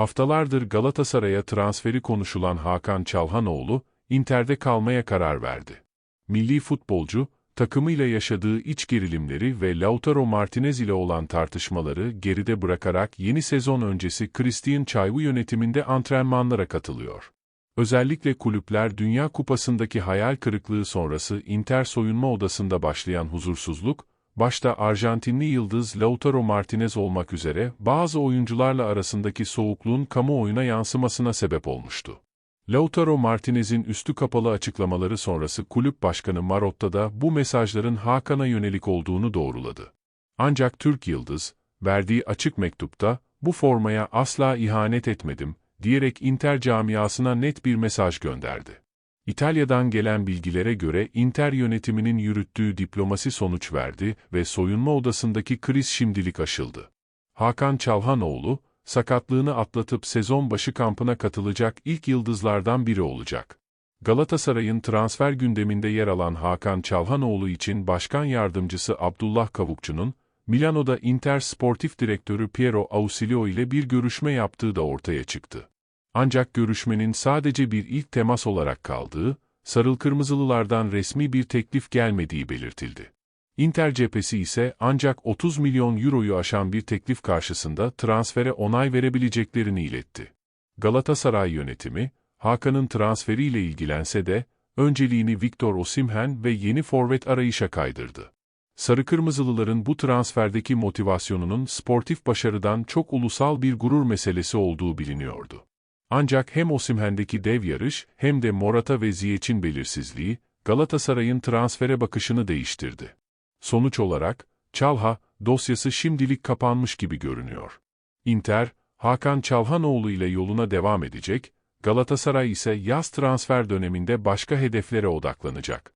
Haftalardır Galatasaray'a transferi konuşulan Hakan Çalhanoğlu, Inter'de kalmaya karar verdi. Milli futbolcu, takımıyla yaşadığı iç gerilimleri ve Lautaro Martinez ile olan tartışmaları geride bırakarak yeni sezon öncesi Christian Çayvu yönetiminde antrenmanlara katılıyor. Özellikle kulüpler Dünya Kupası'ndaki hayal kırıklığı sonrası Inter soyunma odasında başlayan huzursuzluk, başta Arjantinli yıldız Lautaro Martinez olmak üzere bazı oyuncularla arasındaki soğukluğun kamuoyuna yansımasına sebep olmuştu. Lautaro Martinez'in üstü kapalı açıklamaları sonrası kulüp başkanı Marotta da bu mesajların Hakan'a yönelik olduğunu doğruladı. Ancak Türk Yıldız, verdiği açık mektupta, bu formaya asla ihanet etmedim, diyerek Inter camiasına net bir mesaj gönderdi. İtalya'dan gelen bilgilere göre Inter yönetiminin yürüttüğü diplomasi sonuç verdi ve soyunma odasındaki kriz şimdilik aşıldı. Hakan Çalhanoğlu, sakatlığını atlatıp sezon başı kampına katılacak ilk yıldızlardan biri olacak. Galatasaray'ın transfer gündeminde yer alan Hakan Çalhanoğlu için Başkan Yardımcısı Abdullah Kavukçu'nun, Milano'da Inter Sportif Direktörü Piero Ausilio ile bir görüşme yaptığı da ortaya çıktı. Ancak görüşmenin sadece bir ilk temas olarak kaldığı, Sarıl Kırmızılılardan resmi bir teklif gelmediği belirtildi. Inter cephesi ise ancak 30 milyon euroyu aşan bir teklif karşısında transfere onay verebileceklerini iletti. Galatasaray yönetimi, Hakan'ın transferiyle ilgilense de, önceliğini Victor Osimhen ve yeni forvet arayışa kaydırdı. Sarı Kırmızılıların bu transferdeki motivasyonunun sportif başarıdan çok ulusal bir gurur meselesi olduğu biliniyordu. Ancak hem Osimhen'deki dev yarış hem de Morata ve Ziyech'in belirsizliği, Galatasaray'ın transfere bakışını değiştirdi. Sonuç olarak, Çalha, dosyası şimdilik kapanmış gibi görünüyor. Inter, Hakan Çalhanoğlu ile yoluna devam edecek, Galatasaray ise yaz transfer döneminde başka hedeflere odaklanacak.